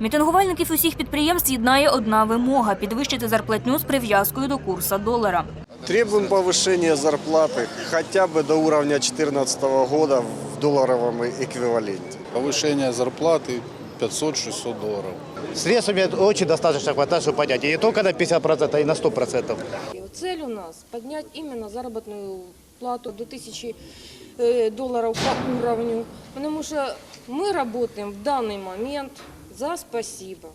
Мітингувальників усіх підприємств єднає одна вимога підвищити зарплатню з прив'язкою до курсу долара. Требуем повышения зарплаты хотя бы до уровня 2014 года в долларовом эквиваленте. Повышение зарплаты 500-600 долларов. Средств мне очень достаточно хватает, чтобы поднять. И не только на 50%, и на 100%. Цель у нас поднять именно заработную плату до 1000 э, долларов по уровню, потому что мы работаем в данный момент за спасибо.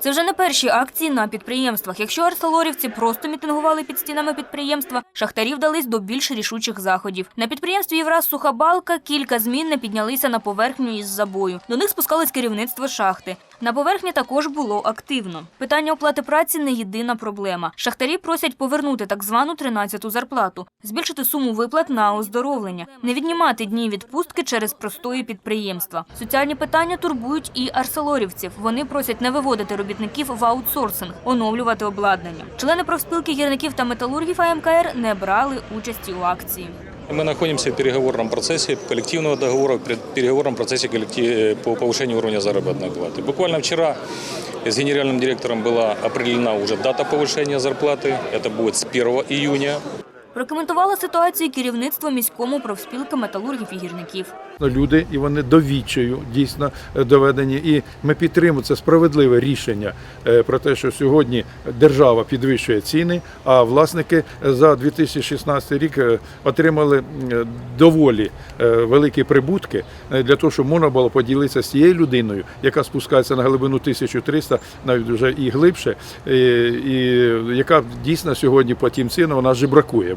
Це вже не перші акції на підприємствах. Якщо арселорівці просто мітингували під стінами підприємства, шахтарі вдались до більш рішучих заходів. На підприємстві Євраз Суха Балка кілька змін не піднялися на поверхню із забою. До них спускалось керівництво шахти. На поверхні також було активно. Питання оплати праці не єдина проблема. Шахтарі просять повернути так звану 13-ту зарплату, збільшити суму виплат на оздоровлення, не віднімати дні відпустки через простої підприємства. Соціальні питання турбують і арселорівців. Вони просять не виводити робітників в аутсорсинг, оновлювати обладнання. Члени профспілки гірників та металургів АМКР не брали участі у акції. Мы находимся в переговорном процессе коллективного договора, в переговорном процессе коллектив- по повышению уровня заработной платы. Буквально вчера с генеральным директором была определена уже дата повышения зарплаты. Это будет с 1 июня. Прокоментувало ситуацію керівництво міському профспілки металургів і гірників. люди, і вони довідчаю дійсно е, доведені. І ми підтримуємо це справедливе рішення е, про те, що сьогодні держава підвищує ціни, а власники за 2016 рік е, отримали доволі е, великі прибутки е, для того, щоб можна було поділитися з тією людиною, яка спускається на глибину 1300, навіть вже і глибше, і, яка дійсно сьогодні по тим цінам вона жебракує.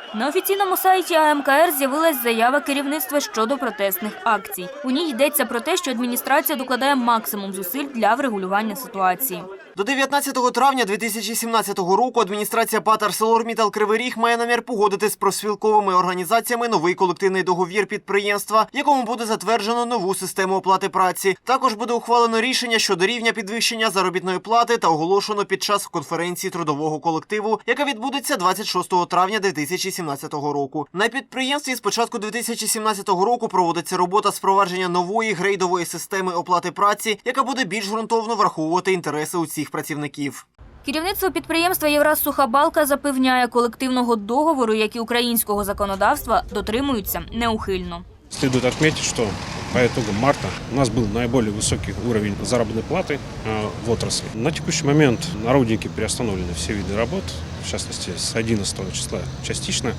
На офіційному сайті АМКР з'явилась заява керівництва щодо протестних акцій. У ній йдеться про те, що адміністрація докладає максимум зусиль для врегулювання ситуації. До 19 травня 2017 року адміністрація ПАТ «Арселормітал Кривий Ріг має намір погодити з профспілковими організаціями новий колективний договір підприємства, якому буде затверджено нову систему оплати праці. Також буде ухвалено рішення щодо рівня підвищення заробітної плати та оголошено під час конференції трудового колективу, яка відбудеться 26 травня 2017 року. На підприємстві з початку 2017 року проводиться робота з впровадження нової грейдової системи оплати праці, яка буде більш ґрунтовно враховувати інтереси усіх працівників. Керівництво підприємства Євраз Сухабалка запевняє, колективного договору, як і українського законодавства, дотримуються неухильно. Следует відмітити, что по итогам марта у нас был наиболее высокий уровень заработной платы э, в отрасли. На текущий момент на руднике приостановлены все виды работ, в частности с 11 числа частично,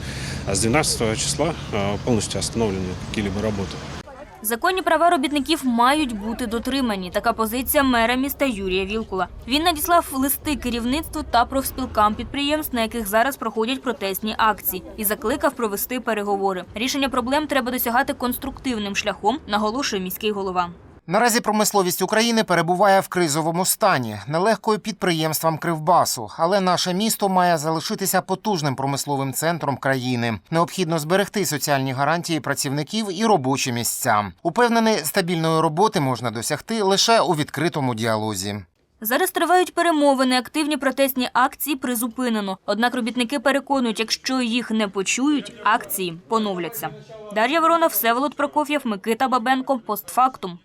а с 12 числа э, полностью остановлены какие-либо работы. Законні права робітників мають бути дотримані. Така позиція мера міста Юрія Вілкула. Він надіслав листи керівництву та профспілкам підприємств, на яких зараз проходять протестні акції, і закликав провести переговори. Рішення проблем треба досягати конструктивним шляхом, наголошує міський голова. Наразі промисловість України перебуває в кризовому стані, нелегко й підприємствам Кривбасу, але наше місто має залишитися потужним промисловим центром країни. Необхідно зберегти соціальні гарантії працівників і робочі місця. Упевнений, стабільної роботи можна досягти лише у відкритому діалозі. Зараз тривають перемовини, активні протестні акції призупинено. Однак робітники переконують, якщо їх не почують, акції поновляться. Дар'я Ворона, Всеволод Прокоф'єв, Микита Бабенко, постфактум.